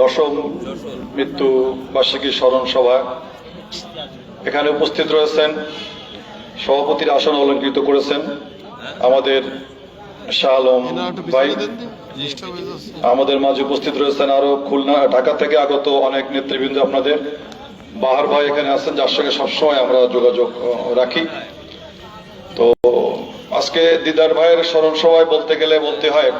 দশম মৃত্যু বার্ষিকী স্মরণ সভা। এখানে উপস্থিত রয়েছেন, সভাপতির আসন অলঙ্কৃত করেছেন আমাদের শাহ আলম ভাই। আমাদের মাঝে উপস্থিত রয়েছেন আরও খুলনা, ঢাকা থেকে আগত অনেক নেতৃবৃন্দ আপনাদের। বাহার ভাই এখানে আছেন, যার সঙ্গে সবসময় আমরা যোগাযোগ রাখি। তো আজকে দিদার ভাইয়ের স্মরণ সভায় বলতে গেলে বলতে হয়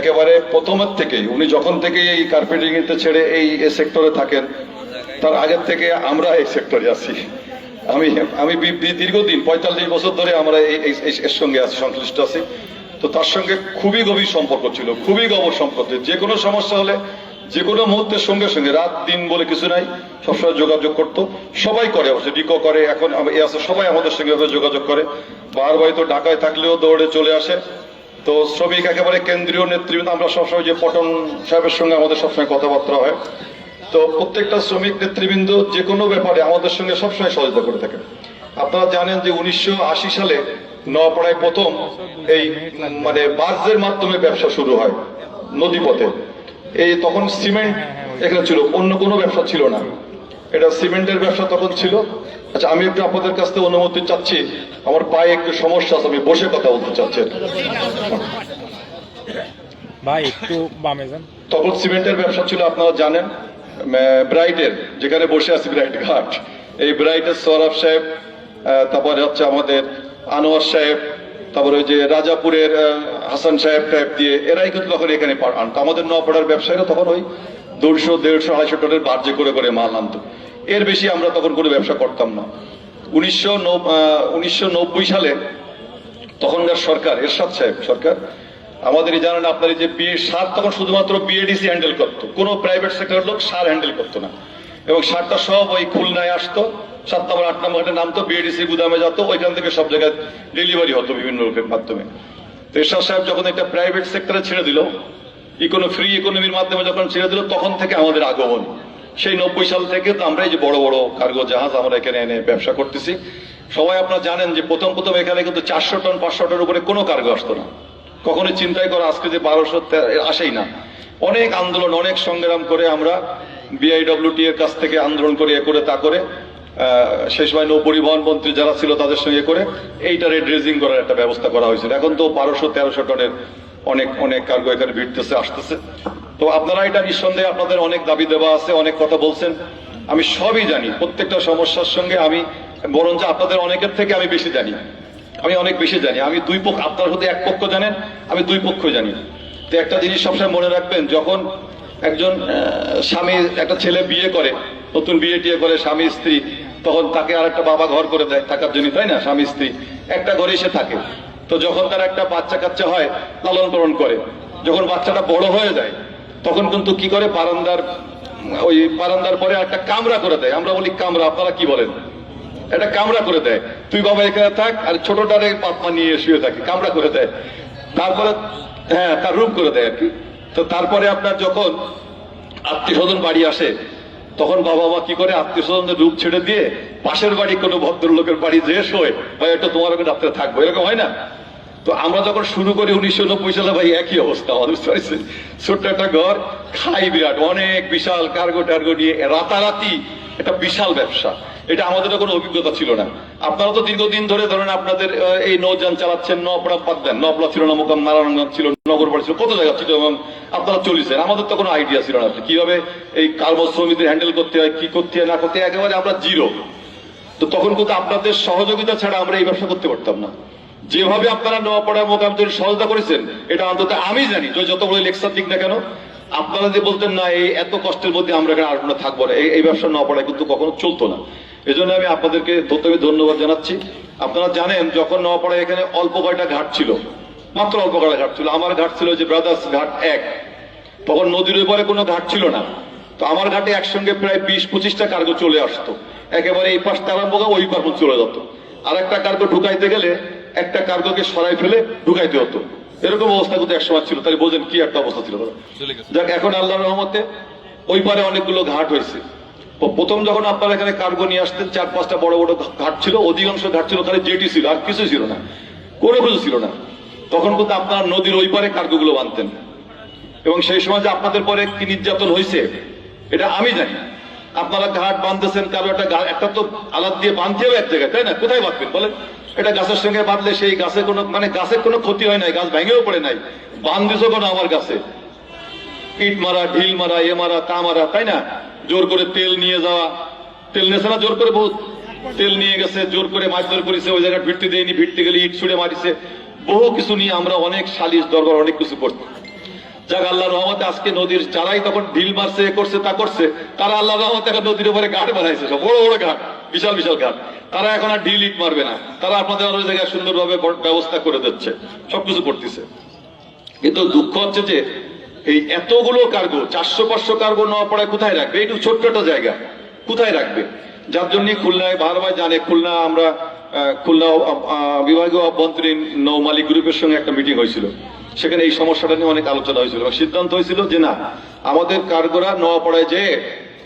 একেবারে প্রথমের থেকেই, উনি যখন থেকে এই কার্পেটিং এতে ছেড়ে এই সেক্টরে থাকেন, তার আগের থেকে আমরা এই সেক্টরে আছি। আমি আমি দীর্ঘদিন, পঁয়তাল্লিশ বছর ধরে আমরা এই এর সঙ্গে আছি, সংশ্লিষ্ট আছি। তো তার সঙ্গে খুবই গভীর সম্পর্ক ছিল, খুবই গভীর সম্পর্ক। যে কোনো সমস্যা হলে, যে কোনো মুহূর্তের সঙ্গে সঙ্গে, রাত, দিন বলে কিছু নাই, সবসময় যোগাযোগ করতো। সবাই করে অবশ্য, ডিকো করে, এখন এ আছে, সবাই আমাদের সঙ্গে যোগাযোগ করে। বার ভাই তো ঢাকায় থাকলেও দৌড়ে চলে আসে। তো শ্রমিক একেবারে কেন্দ্রীয় নেতৃবৃন্দ, আমরা সবসময় যে পটন সাহেবের সঙ্গে আমাদের সবসময় কথাবার্তা হয়। তো প্রত্যেকটা শ্রমিক নেতৃবৃন্দ যে কোনো ব্যাপারে আমাদের সঙ্গে সবসময় সহযোগিতা করে থাকে আপনারা জানেন যে উনিশশো আশি সালে নওয়াপাড়ায় প্রথম এই মানে বার্জের মাধ্যমে ব্যবসা শুরু হয় নদীপথে। এই তখন সিমেন্ট এখানে ছিল, অন্য কোনো ব্যবসা ছিল না। এটা সিমেন্টের ব্যবসা তখন ছিল। আচ্ছা আমি একটু আপনাদের কাছ থেকে অনুমতি চাচ্ছি। আমার পায়ে একটু সমস্যা আছে আমি বসে কথা বলতে চাচ্ছি ভাই একটু বামে যান। তখন সিমেন্টের ব্যবসা ছিল আপনারা জানেন ব্রাইটের যেখানে বসে আছি ব্রাইট ঘাট। এই ব্রাইটের সৌরভ সাহেব তারপরে হচ্ছে আমাদের আনোয়ার সাহেব তারপরে ওই যে রাজাপুরের হাসান সাহেব টাইপ দিয়ে এরাই কিন্তু তখন এখানে আনতো। আমাদের নপাড়ার ব্যবসায়ীরা তখন ওই দুশো দেড়শো আড়াইশো টনের বার্জে করে করে মাল আনতো। এর বেশি আমরা তখন কোনো ব্যবসা করতাম না। উনিশশো উনিশশো সালে তখনকার সরকার, এরশাদ সাহেব সরকার, আমাদের জানেন আপনার যে বিয়ে সার তখন শুধুমাত্র বিএডিসি হ্যান্ডেল করতো। কোনো প্রাইভেট সেক্টরের লোক সার হ্যান্ডেল করতো না। এবং সারটা সব ওই খুলনায় আসতো, সাত নম্বর, আট নম্বর ঘাটে নামতো বিএডিসি গুদামে যেত, ওইখান থেকে সব জায়গায় ডেলিভারি হতো বিভিন্ন লোকের মাধ্যমে। তো এরশাদ সাহেব যখন একটা প্রাইভেট সেক্টরে ছেড়ে দিল ইকোনো ফ্রি ইকোনমির মাধ্যমে যখন ছেড়ে দিল, তখন থেকে আমাদের আগমন। সেই নব্বই সাল থেকে তো আমরা এই যে বড় বড় কার্গো জাহাজ আমরা এখানে এনে ব্যবসা করতেছি। সবাই আপনারা জানেন যে প্রথম প্রথম এখানে কিন্তু চারশো টন, পাঁচশো টনের উপরে কোনো কার্গো আসতো না। কখনো চিন্তাই করা আজকে যে বারোশো আসেই না। অনেক আন্দোলন, অনেক সংগ্রাম করে আমরা বিআইডব্লিউটি এর কাছ থেকে আন্দোলন করে, এ করে, তা করে সেই সময় নৌ পরিবহন মন্ত্রী যারা ছিল তাদের সঙ্গে করে এইটারে ড্রেজিং করার একটা ব্যবস্থা করা হয়েছিল। এখন তো বারোশো, তেরোশো টনের অনেক অনেক কার্গো এখানে ভিড়তেছে, আসতেছে। তো আপনারা এটা নিঃসন্দেহে আপনাদের অনেক দাবি দেওয়া আছে, অনেক কথা বলছেন। আমি সবই জানি, প্রত্যেকটা সমস্যার সঙ্গে আমি, বরঞ্চ আপনাদের অনেকের থেকে আমি বেশি জানি। আমি অনেক বেশি জানি। আমি দুই পক্ষ, আপনার শুধু এক পক্ষ জানেন, আমি দুই পক্ষ জানি। তো একটা জিনিস সবসময় মনে রাখবেন, যখন একজন স্বামী, একটা ছেলে বিয়ে করে, নতুন বিয়ে টিয়ে করে, স্বামী, স্ত্রী, তখন তাকে আর একটা বাবা ঘর করে দেয় থাকার জন্য, তাই না? স্বামী, স্ত্রী, একটা ঘরে সে থাকে। তো যখন তার একটা বাচ্চা কাচ্চা হয় লালন পালন করে, যখন বাচ্চাটা বড় হয়ে যায় তখন কিন্তু কি করে? বারান্দার, ওই বারান্দার পরে একটা কামরা করে দেয়। আমরা বলি, কামরা, আপনারা কি বলেন? একটা কামরা করে দেয়। তুই বাবা এখানে থাক, আর ছোটটারে পাপমা নিয়ে শুয়ে থাকে। কামরা করে দেয়। তারপরে হ্যাঁ তার রূপ করে দেয় আর কি। তো তারপরে আপনার যখন আত্মীয় স্বজন বাড়ি আসে, তখন বাবা মা কি করে? আত্মীয় স্বজনদের রূপ ছেড়ে দিয়ে পাশের বাড়ি কোনো ভদ্রলোকের বাড়ি যে শোয়, ভাই, এটা তোমার ওখানে রাত্রে থাকব। এরকম হয় না? তো আমরা যখন শুরু করি উনিশশো নব্বই সালে, ভাই, একই অবস্থা বুঝতে ছোট্ট একটা ঘর, খাই বিরাট, অনেক বিশাল কার্গো টার্গো নিয়ে রাতারাতি একটা বিশাল ব্যবসা। এটা আমাদের কোনো অভিজ্ঞতা ছিল না। আপনারা তো দীর্ঘদিন ধরে ধরেন আপনাদের এই নৌযান চালাচ্ছেন নপড়া বাদ দেন নপড়া ছিল না, মোকাম নারায়ণগঞ্জ ছিল নগরপাড়া ছিল, কত জায়গা ছিল এবং আপনারা চলেছেন। আমাদের তো কোনো আইডিয়া ছিল না। কীভাবে এই কার্বন শ্রমিকদের হ্যান্ডেল করতে হয়, কি করতে হয়, না করতে হয়, একেবারে আমরা জিরো তো তখন কিন্তু আপনাদের সহযোগিতা ছাড়া আমরা এই ব্যবসা করতে পারতাম না। যেভাবে আপনারা নোয়াপাড়া মোকামদের সহযোগিতা করেছেন, এটা অন্তত আমি জানি। যত বড় লেকচার দিক না কেন, আপনারা যে বলতেন না, এই এত কষ্টের মধ্যে আমরা না থাকব না, এই ব্যবসা নোয়াপাড়ায় কিন্তু কখনো চলতো না। এই জন্য আমি আপনাদেরকে প্রথমে ধন্যবাদ জানাচ্ছি। আপনারা জানেন, যখন নোয়াপাড়ায় এখানে অল্প কয়টা ঘাট ছিল, মাত্র অল্প কয়টা ঘাট ছিল, আমার ঘাট ছিল যে ব্রাদার্স ঘাট এক। তখন নদীর ওপারে কোনো ঘাট ছিল না। তো আমার ঘাটে একসঙ্গে প্রায় বিশ পঁচিশটা কার্গো চলে আসতো। একেবারে এই পাশ করে ওই পাশ চলে যেত। আর একটা কার্গো ঢুকাইতে গেলে একটা কার্গোকে সরাই ফেলে ঢুকাইতে হতো। এরকম অবস্থা কিন্তু একসময় ছিল। তাই বোঝেন কি একটা অবস্থা ছিল। যাক এখন আল্লাহ রহমতে ওই পারে অনেকগুলো ঘাট হয়েছে। প্রথম যখন আপনারা এখানে কার্গো নিয়ে আসতেন চার পাঁচটা বড় বড় ঘাট ছিল অধিকাংশ ঘাট ছিল খালি জেটি ছিল আর কিছু ছিল না। কোনো কিছু ছিল না। তখন কিন্তু আপনারা নদীর ওই পারে কার্গো গুলো বানতেন এবং সেই সময় যে আপনাদের পরে কি নির্যাতন হয়েছে এটা আমি জানি। আপনারা ঘাট বাঁধতেছেন কারও একটা একটা তো আলাদ দিয়ে বাঁধতে হবে এক জায়গায় তাই না? কোথায় বাঁধবেন বলেন? এটা গাছের সঙ্গে বাঁধলে সেই গাছে কোনো মানে গাছের কোনো ক্ষতি হয় নাই, গাছ ভেঙেও পড়ে নাই। বাঁধতেছো কোনো আমার গাছে? ইট মারা, ঢিল মারা, এ মারা, তা মারা, তাই না? জোর করে তেল নিয়ে যাওয়া। তেল নেছে না? জোর করে বহুত। তেল নিয়ে গেছে, জোর করে মারধর করেছে, ওই জায়গায় ভিড়তে দেয়নি ভিড়তে গেলে ইট ছুড়ে মারিছে। বহু কিছু নিয়ে আমরা অনেক সালিশ দরবার, অনেক কিছু করতাম যাক আল্লাহ রহমতে আজকে নদীর যারাই তখন ঢিল মারছে, এ করছে, তা করছে। তারা আল্লাহ রহমতে নদীর উপরে ঘাট বানাইছে বড় বড় ঘাট। বিশাল বিশাল ঘাট। তারা এখন আর ঢিল ইট মারবে না। তারা আপনাদের আর জায়গায় সুন্দরভাবে ব্যবস্থা করে দিচ্ছে। সবকিছু করতেছে। কিন্তু দুঃখ হচ্ছে যে এই এতগুলো কার্গো চারশো, পাঁচশো কার্গো নেওয়া পড়ায় কোথায় রাখবে? এইটু ছোট্ট একটা জায়গা। কোথায় রাখবে? যার জন্য খুলনায় বারবার জানে, খুলনা আমরা খুলনা বিভাগীয় অভ্যন্তরীণ নৌ মালিক গ্রুপের সঙ্গে একটা মিটিং হয়েছিল। সেখানে এই সমস্যাটা নিয়ে অনেক আলোচনা হয়েছিল। সিদ্ধান্ত হয়েছিল যে না, আমাদের কার্গোরা নোয়াপাড়ায় যে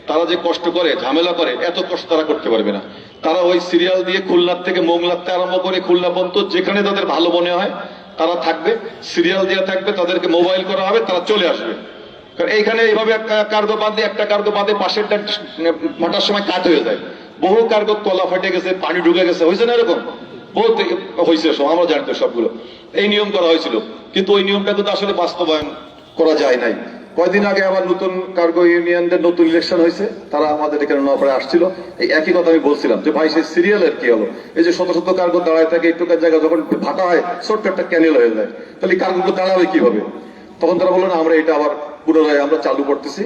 তারা যে কষ্ট করে, ঝামেলা করে, এত কষ্ট তারা করতে পারবে না। তারা ওই সিরিয়াল দিয়ে খুলনার থেকে মোংলাতে আরম্ভ করে খুলনা পর্যন্ত যেখানে তাদের ভালো মনে হয়, তারা থাকবে। সিরিয়াল দেওয়া থাকবে, তাদেরকে মোবাইল করা হবে, তারা চলে আসবে। কারণ এইখানে এইভাবে কার্গো বাঁধে, একটা কার্গো বাঁধে পাশেরটা ভাটার সময় কাট হয়ে যায়। বহু কার্গো তলা ফাটে গেছে, পানি ঢুকে গেছে। হয়েছে না এরকম? বহুত হয়েছে সব আমরা জানতো সবগুলো। এই নিয়ম করা হয়েছিল। কিন্তু ওই নিয়মটা কিন্তু আসলে বাস্তবায়ন করা যায় নাই। কয়দিন আগে আবার নতুন কার্গো ইউনিয়নদের নতুন ইলেকশন হয়েছে, তারা আমাদের এখানে নপাড়ে আসছিল। এই একই কথা আমি বলছিলাম যে ভাই, সেই সিরিয়ালের কি হলো? এই যে শত শত কার্গো দাঁড়ায় থাকে, একটুকার জায়গা যখন ভাটা হয়, ছোট্ট একটা ক্যানেল হয়ে যায়। তাহলে কার্গো দাঁড়াবে কীভাবে? তখন তারা বলল, না, আমরা এটা আবার পুনরায় আমরা চালু করতেছি।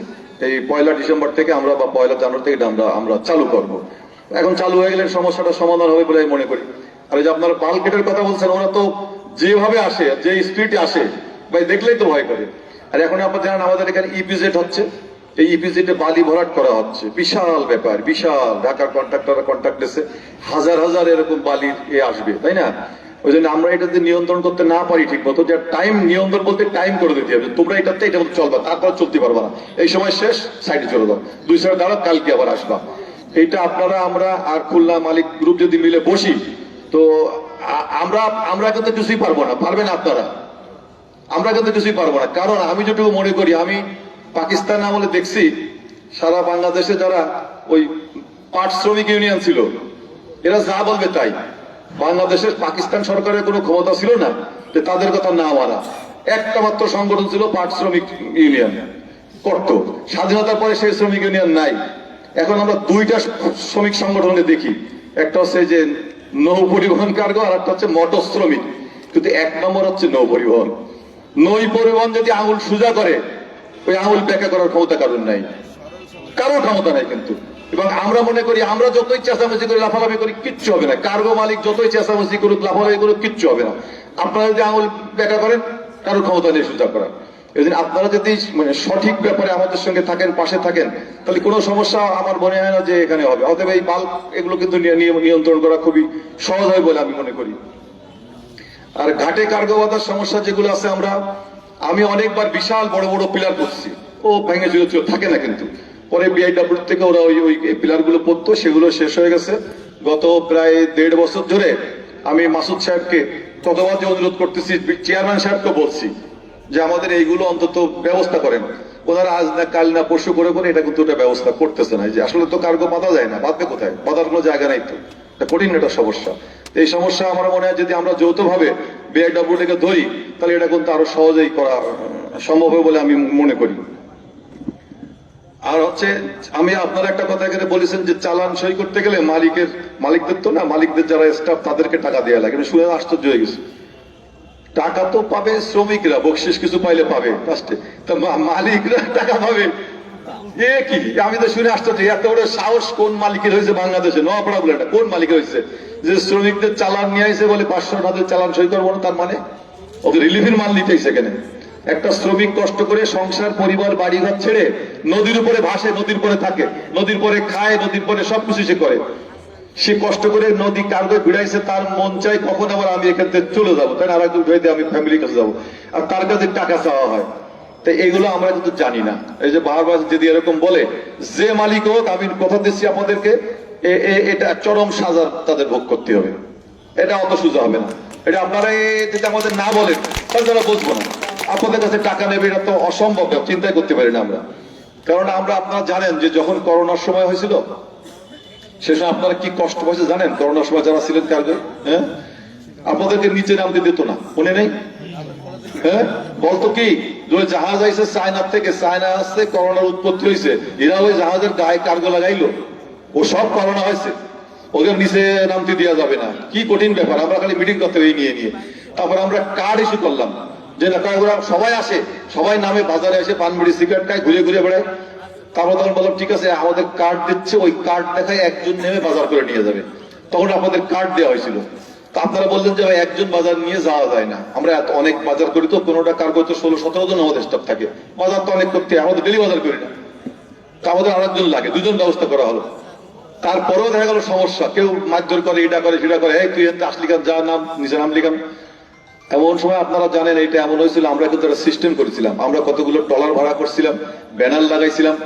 এই পয়লা ডিসেম্বর থেকে আমরা বা পয়লা জানুয়ারি থেকে আমরা আমরা চালু করব। এখন চালু হয়ে গেলে সমস্যাটা সমাধান হবে বলে আমি মনে করি। আর যে আপনারা পাল গেটের কথা বলছেন, ওরা তো যেভাবে আসে, যে স্পিডে আসে, ভাই, দেখলেই তো ভয় করে। আর এখন আপনার জানেন আমাদের এখানে ইপিজেড হচ্ছে। এই ইপিজেডে বালি ভরাট করা হচ্ছে। বিশাল ব্যাপার, বিশাল। ঢাকার কন্ট্রাক্ট এসে হাজার হাজার এরকম বালির এ আসবে, তাই না? ওই জন্য আমরা এটাতে নিয়ন্ত্রণ করতে না পারি ঠিক মতো। যে টাইম নিয়ন্ত্রণ বলতে টাইম করে দিতে হবে। তোমরা এটাতে এটা মতো চলবা, তারপর চলতে পারবা না। এই সময় শেষ সাইডে চলে যাও। দুই সাইড দাঁড়া কালকে আবার আসবা। এটা আপনারা, আমরা আর খুলনা মালিক গ্রুপ যদি মিলে বসি, তো আমরা আমরা কিন্তু কিছুই পারব না। পারবেন আপনারা। আমরা কিন্তু কিছুই পারব না। কারণ আমি যেটুকু মনে করি, আমি পাকিস্তান আমলে দেখছি, সারা বাংলাদেশে যারা ওই পাট শ্রমিক ইউনিয়ন ছিল, এরা যা বলবে তাই। বাংলাদেশের পাকিস্তান সরকারের কোনো ক্ষমতা ছিল না যে তাদের কথা না মানা। একটা মাত্র সংগঠন ছিল পাট শ্রমিক ইউনিয়ন করত স্বাধীনতার পরে সেই শ্রমিক ইউনিয়ন নাই। এখন আমরা দুইটা শ্রমিক সংগঠনকে দেখি। একটা হচ্ছে যে নৌ পরিবহন কার্গো আর একটা হচ্ছে মটর শ্রমিক। কিন্তু এক নম্বর হচ্ছে নৌ পরিবহন। নৌ পরিবহন যদি আঙুল সোজা করে, ওই আঙুল ব্যাখ্যা করার ক্ষমতা কারণ নাই। কারোর ক্ষমতা নাই কিন্তু। এবং আমরা মনে করি, আমরা যতই চেঁচামেচি করি, লাফালাফি করি, কিচ্ছু হবে না। কার্গো মালিক যতই চেঁচামেচি করুক, লাফালাফি করুক, কিচ্ছু হবে না। আপনারা যদি আঙুল ব্যাখ্যা করেন, কারোর ক্ষমতা নেই সোজা করার। এই আপনারা যদি মানে সঠিক ব্যাপারে আমাদের সঙ্গে থাকেন, পাশে থাকেন, তাহলে কোনো সমস্যা আমার মনে হয় না যে এখানে হবে। অতএব এই বাল্ব এগুলো কিন্তু নিয়- নিয়- নিয়ন্ত্রণ করা খুবই সহজ হয় বলে আমি মনে করি। আর ঘাটে কার্গো বাঁধার সমস্যা যেগুলো আছে আমরা, আমি অনেকবার বিশাল বড় বড় পিলার করছি ও ভেঙে চুরে থাকে না কিন্তু। পরে বিআইডাব্লিউ থেকে ওরা ওই ওই পিলারগুলো পড়তো সেগুলো শেষ হয়ে গেছে। গত প্রায় দেড় বছর ধরে আমি মাসুদ সাহেবকে কতবার যে অনুরোধ করতেছি, চেয়ারম্যান সাহেবকে বলছি যে আমাদের এইগুলো অন্তত ব্যবস্থা করেন। ওনারা আজ না কাল না পরশু করে করে এটা কিন্তু ওটা ব্যবস্থা করতেছে না। যে আসলে তো কার্গো বাঁধা যায় না, বাঁধবে কোথায়? বাঁধার কোনো জায়গা নাই তো। এটা কঠিন একটা সমস্যা। এই সমস্যা আমার মনে হয় যদি আমরা যৌথভাবে বিআইডব্লিউ থেকে ধরি, তাহলে এটা কিন্তু আরও সহজেই করা সম্ভব হবে বলে আমি মনে করি। আর হচ্ছে, আমি আপনার একটা কথা এখানে বলেছেন যে চালান সই করতে গেলে মালিকের, মালিকদের তো না, মালিকদের যারা স্টাফ তাদেরকে টাকা দেওয়া লাগে। শুনে আশ্চর্য হয়ে গেছে। টাকা তো পাবে শ্রমিকরা বকশিস কিছু পাইলে পাবে লাস্টে তা মালিকরা টাকা পাবে। এ আমি তো শুনে আশ্চর্য এত বড় সাহস কোন মালিকের হয়েছে বাংলাদেশে? নোয়াপাড়া বলে কোন মালিকের হয়েছে? যে শ্রমিকদের চালান নিয়ে আসে বলে পাঁচশো টাকা চালান সই করব না, তার মানে? ওকে রিলিফের মাল নিতে সেখানে একটা শ্রমিক কষ্ট করে সংসার, পরিবার, বাড়িঘর ছেড়ে নদীর উপরে ভাসে, নদীর উপরে থাকে, নদীর পরে খায়, নদীর পরে সবকিছু সে করে। সে কষ্ট করে নদী কার্গো ভিড়াইছে তার মন চাই কখন আবার আমি এখান থেকে চলে যাব? তাই না আর একজন আমি ফ্যামিলির কাছে যাব। আর তার কাছে টাকা চাওয়া হয়। তো এগুলো আমরা কিন্তু জানি না। এই যে বারবার যদি এরকম বলে, যে মালিক হোক, আমি কথা দিচ্ছি আপনাদেরকে এটা চরম সাজা তাদের ভোগ করতে হবে। এটা অত সোজা হবে না। এটা আপনারা যদি আমাদের না বলেন, তাহলে তারা বুঝব না। আপনাদের কাছে টাকা নেবে, এটা তো অসম্ভব চিন্তাই করতে পারি না আমরা। কারণ আমরা আপনারা জানেন যে যখন করোনার সময় হয়েছিল, সে সময় আপনারা কি কষ্ট হয়েছে জানেন? করোনার সময় যারা ছিলেন কার্যে হ্যাঁ? আপনাদেরকে নিচে নামতে দিত না। মনে নেই? হ্যাঁ? বলতো কি? জাহাজ আইসে চায়নার থেকে। চায়না আসছে, করোনার উৎপত্তি হয়েছে এরা ওই জাহাজের গায়ে কার্গো লাগাইলো। ও সব করোনা হয়েছে। ওদের নিচে নামতে দেওয়া যাবে না। কি কঠিন ব্যাপার, আমরা খালি মিটিং করতে এই নিয়ে নিয়ে। তারপর আমরা কার্ড ইস্যু করলাম। যে কার্ড সবাই আসে, সবাই নামে বাজারে এসে পান বিড়ি সিগারেট খায়, ঘুরে ঘুরে বেড়ায়। তারপর তখন বললাম, ঠিক আছে, আমাদের কার্ড দিচ্ছে। ওই কার্ড দেখায় একজন নেমে বাজার করে নিয়ে যাবে। তখন আমাদের কার্ড দেওয়া হয়েছিল। আপনারা বললেন যে ভাই, একজন বাজার নিয়ে যাওয়া যায় না। আমরা এত অনেক বাজার করি তো, কোনোটা কার করতে ষোলো, সতেরো জন আমাদের স্টাফ থাকে। বাজার তো অনেক করতে, আমাদের ডেলি বাজার করি না। তা আমাদের আরেকজন লাগে, দুজন ব্যবস্থা করা হলো। তারপরেও দেখা গেল সমস্যা। কেউ মারধর করে এটা করে, সেটা করে, এই, তুই আসলি কেন? যা নাম, নিজের নাম লিখাম এমন সময় আপনারা জানেন, এটা এমন হয়েছিল, আমরা কিন্তু একটা সিস্টেম করেছিলাম। আমরা কতগুলো টলার ভাড়া করছিলাম ব্যানার লাগাইছিলাম।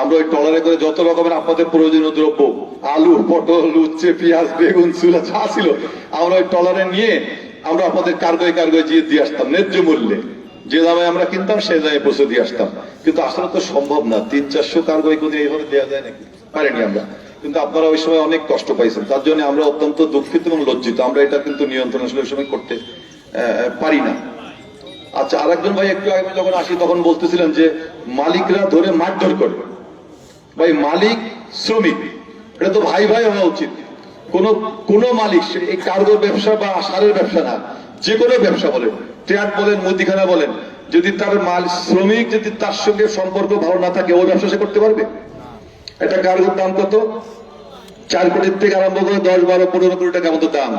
আমরা ওই টলারে করে যত রকমের আপনাদের প্রয়োজনীয় দ্রব্য, আলু, পটল, উচ্ছে, পেঁয়াজ, বেগুন চুলা যা ছিল, আমরা ওই টলারে নিয়ে আমরা আপনাদের কার্গোয় কার্গোয় দিয়ে দিয়ে আসতাম, ন্যায্য মূল্যে। যে দামে আমরা কিনতাম সেই দামে পৌঁছে দিয়ে আসতাম। কিন্তু আসলে তো সম্ভব না, তিন, চারশো কার্গোয় কোনদিন এইভাবে দেওয়া যায় নাকি? পারেনি আমরা। কিন্তু আপনারা ওই সময় অনেক কষ্ট পাইছেন। তার জন্য আমরা অত্যন্ত দুঃখিত এবং লজ্জিত। আমরা এটা কিন্তু নিয়ন্ত্রণ আসলে ওই সময় করতে পারি না। আচ্ছা আরেকজন ভাই একটু আগে যখন আসি, তখন বলতেছিলেন যে, মালিকরা ধরে মারধর করে। ভাই মালিক, শ্রমিক। এটা তো ভাই ভাই হওয়া উচিত। কোন কোন মালিক এই কার্গোর ব্যবসা বা সারের ব্যবসা না, যে কোনো ব্যবসা বলেন ট্রাক বলেন, মুদিখানা বলেন, যদি তার মাল, শ্রমিক যদি তার সঙ্গে সম্পর্ক ভালো না থাকে ওই ব্যবসা সে করতে পারবে? একটা কার্গোর দাম কত? চার কোটির থেকে আরম্ভ করে দশ, বারো, পনেরো কোটি টাকা মতো দাম।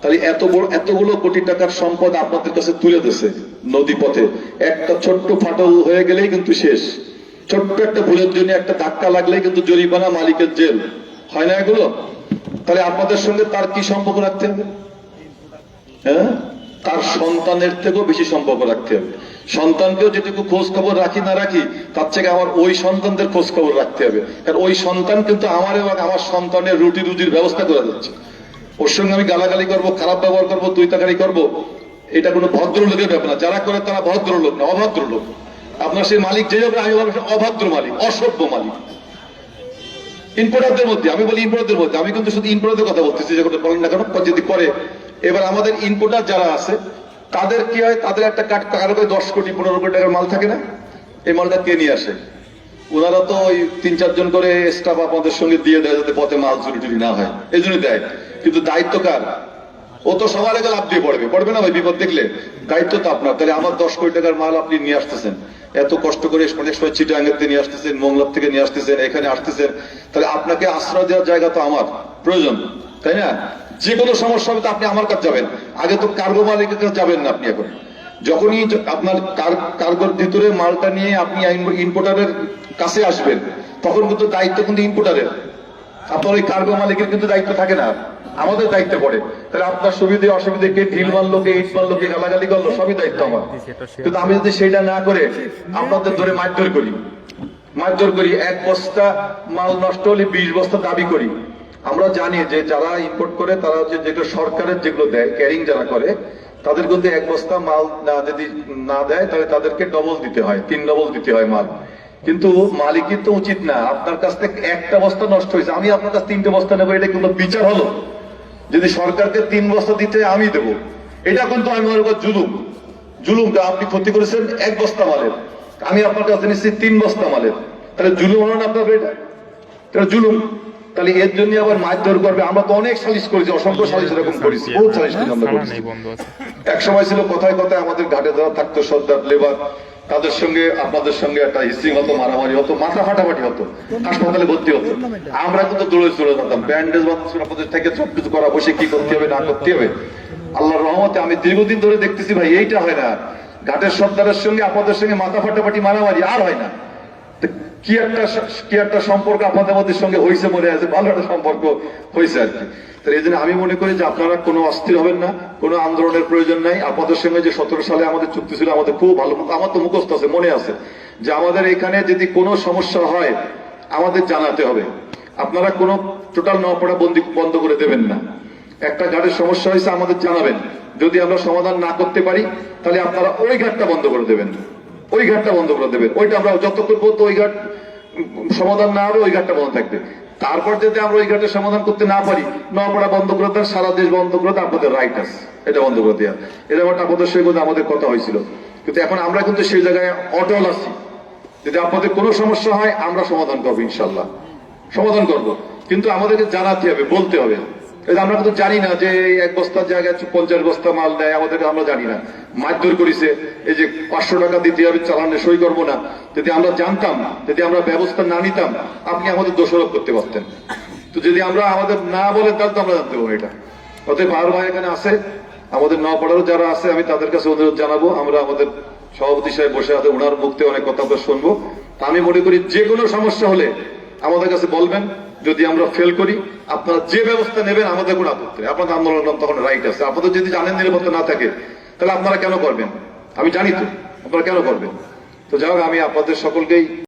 তাহলে এত বড়, এতগুলো কোটি টাকার সম্পদ আপনাদের কাছে তুলে দিছে নদী পথে একটা ছোট্ট ফাটল হয়ে গেলেই কিন্তু শেষ। ছোট্ট একটা ভুলের জন্য একটা ধাক্কা লাগলে কিন্তু জরিমানা মালিকের জেল। হয় না এগুলো? তাহলে আপনাদের সঙ্গে তার কি সম্পর্ক রাখতে হবে? হ্যাঁ? তার সন্তানের থেকেও বেশি সম্পর্ক রাখতে হবে। সন্তানকেও যেটুকু খোঁজ খবর রাখি না রাখি, তার থেকে আমার ওই সন্তানদের খোঁজ খবর রাখতে হবে। কারণ ওই সন্তান কিন্তু আমার এবং আমার সন্তানের রুটি রুজির ব্যবস্থা করে যাচ্ছে ওর সঙ্গে আমি গালাগালি করব, খারাপ ব্যবহার করব, তুই তাকারি করব, এটা কোনো ভদ্রলোকের ব্যাপার না। যারা করে তারা ভদ্রলোক না অভদ্র লোক আপনার সেই মালিক যে অভদ্র মালিক, অসভ্য মালিক। ইম্পোর্টারদের মধ্যে, আমি বলি ইম্পোর্টারদের মধ্যে, আমি কিন্তু শুধু ইম্পোর্টারদের কথা বলতেছি, যে কথা বলেন না কেন যদি করে। এবার আমাদের ইম্পোর্টার যারা আছে, তাদের কি হয়, তাদের একটা কাঠ করে দশ কোটি, পনেরো কোটি টাকার মাল থাকে না? এই মালটা কে নিয়ে আসে? ওনারা তো ওই তিন, চারজন করে স্টাফ আপনাদের সঙ্গে দিয়ে দেয়, যাতে পথে মাল চুরি টুরি না হয়। এই জন্য দেয়। কিন্তু দায়িত্ব কার? ও তো সবার আগে লাভ দিয়ে পড়বে। পড়বে না ভাই, বিপদ দেখলে? দায়িত্ব তো আপনার। তাহলে আমার দশ কোটি টাকার মাল আপনি নিয়ে আসতেছেন। এত কষ্ট করে অনেক সময় চিটাঙ্গাতে নিয়ে আসতেছেন মোংলার থেকে নিয়ে আসতেছেন, এখানে আসতেছেন। তাহলে আপনাকে আশ্রয় দেওয়ার জায়গা তো আমার, প্রয়োজন, তাই না? যে কোনো সমস্যা হবে তো আপনি আমার কাছে যাবেন। আগে তো কার্গো মালিকের কাছে যাবেন না আপনি এখন। যখনই আপনার কার- কার্গোর ভিতরে মালটা নিয়ে আপনি ইম্পোর্টারের কাছে আসবেন, তখন কিন্তু দায়িত্ব কিন্তু ইম্পোর্টারের আপনার ওই কার্গো মালিকের কিন্তু দায়িত্ব থাকে না, আমাদের দায়িত্ব পড়ে। তাহলে আপনার সুবিধে, অসুবিধে কে ঢিল মারলো, কে ইট মারলো, কে গালাগালি করল, সবই দায়িত্ব আমার। কিন্তু আমি যদি সেটা না করে আপনাদের ধরে মারধর করি। মারধর করি, এক বস্তা মাল নষ্ট হলে বিশ বস্তা দাবি করি। আমরা জানি যে যারা ইম্পোর্ট করে, তারা হচ্ছে যেগুলো সরকারের যেগুলো দেয় ক্যারিং যারা করে, তাদের কিন্তু এক বস্তা মাল না যদি না দেয়, তাহলে তাদেরকে ডবল দিতে হয়, তিন ডবল দিতে হয় মাল। কিন্তু মালিকের তো উচিত না। আপনার কাছ থেকে একটা বস্তা নষ্ট হয়েছে। আমি আপনার কাছে তিনটে বস্তা নেব এটা কিন্তু বিচার হলো। যদি সরকারকে তিন বস্তা দিতে আমি দেব এটা কিন্তু আমি মনে করি জুলুম। জুলুমটা আপনি ক্ষতি করেছেন এক বস্তা মালের। আমি আপনার কাছে নিচ্ছি তিন বস্তা মালের। তাহলে জুলুম হলো না আপনার এটা এটা জুলুম। তাহলে এর জন্য আবার মারধর করবে। আমরা তো অনেক সালিশ করেছি অসংখ্য সালিশ এরকম করেছি। বহুত সালিশ কিন্তু আমরা করেছি। নেই বন্ধ আছে। এক সময় ছিল কথায় কথায় আমাদের ঘাটে যারা থাকতো সর্দার লেবার। তাদের সঙ্গে, আপনাদের সঙ্গে একটা হিসিং হতো, মারামারি হতো, মাথা ফাটাফাটি হতো, হাসপাতালে ভর্তি হতো। আমরা কিন্তু দৌড়ে চলে যেতাম। ব্যান্ডেজ আপনাদের থেকে সব কিছু করা, বসে কি করতে হবে, না করতে হবে। আল্লাহর রহমতে আমি দীর্ঘদিন ধরে দেখতেছি ভাই, এইটা হয় না। ঘাটের সর্দারের সঙ্গে, আপনাদের সঙ্গে মাথা ফাটাফাটি, মারামারি আর হয় না। কি একটা কি একটা সম্পর্ক আপনাদের মধ্যে সঙ্গে হয়েছে মনে আছে? ভালো একটা সম্পর্ক হয়েছে আর কি। এই জন্য আমি মনে করি যে আপনারা কোনো অস্থির হবেন না, কোনো আন্দোলনের প্রয়োজন নাই। আপনাদের সঙ্গে যে সতেরো সালে আমাদের চুক্তি ছিল, আমাদের খুব ভালো আমার তো মুখস্থ আছে, মনে আছে, যে আমাদের এখানে যদি কোনো সমস্যা হয়, আমাদের জানাতে হবে। আপনারা কোনো টোটাল নপড়া বন্দি, বন্ধ করে দেবেন না। একটা ঘাটের সমস্যা হয়েছে আমাদের জানাবেন। যদি আমরা সমাধান না করতে পারি, তাহলে আপনারা ওই ঘাটটা বন্ধ করে দেবেন। ওই ঘাটটা বন্ধ করে দেবেন। ওইটা আমরা যতক্ষণ পর্যন্ত ওই ঘাট, সমাধান না হবে ওই ঘাটটা বন্ধ থাকবে। তারপর যদি আমরা ওই ঘাটের সমাধান করতে না পারি নপাড়া বন্ধ করে দেওয়া সারা দেশ বন্ধ করে দেওয়া আপনাদের রাইট আছে। এটা বন্ধ করে দেওয়া এটা আমার আপনাদের সঙ্গে কিন্তু আমাদের কথা হয়েছিল। কিন্তু এখন আমরা কিন্তু সেই জায়গায় অটল আছি। যদি আপনাদের কোনো সমস্যা হয়, আমরা সমাধান করব ইনশাল্লাহ। সমাধান করব। কিন্তু আমাদেরকে জানাতে হবে, বলতে হবে। আমরা কিন্তু জানি না যে এক বস্তার জায়গায় পঞ্চাশ বস্তা মাল দেয়, আমাদেরকে আমরা জানি না। মারধর করেছে, এই যে পাঁচশো টাকা দিতে হবে চালানে সই করব না, যদি আমরা জানতাম, যদি আমরা ব্যবস্থা না নিতাম, আপনি আমাদের দোষারোপ করতে পারতেন। তো যদি আমরা আমাদের না বলে তাহলে তো আমরা জানতে পারব এটা। অতএব আর ভাই এখানে আছে, আমাদের নপাড়ারও যারা আছে, আমি তাদের কাছে অনুরোধ জানাব, আমরা আমাদের সভাপতি সাহেব বসে আছে, ওনার থেকে অনেক কথা শুনব। আমি মনে করি যে কোনো সমস্যা হলে আমাদের কাছে বলবেন। যদি আমরা ফেল করি, আপনারা যে ব্যবস্থা নেবেন, আমাদের কোনো আপত্তি। আপনাদের আন্দোলন তখন রাইট আছে। আপনাদের যদি জানেন নিরাপত্তা না থাকে, তাহলে আপনারা কেন করবেন? আমি জানি তো, আপনারা কেন করবেন? তো যাই আমি আপনাদের সকলকেই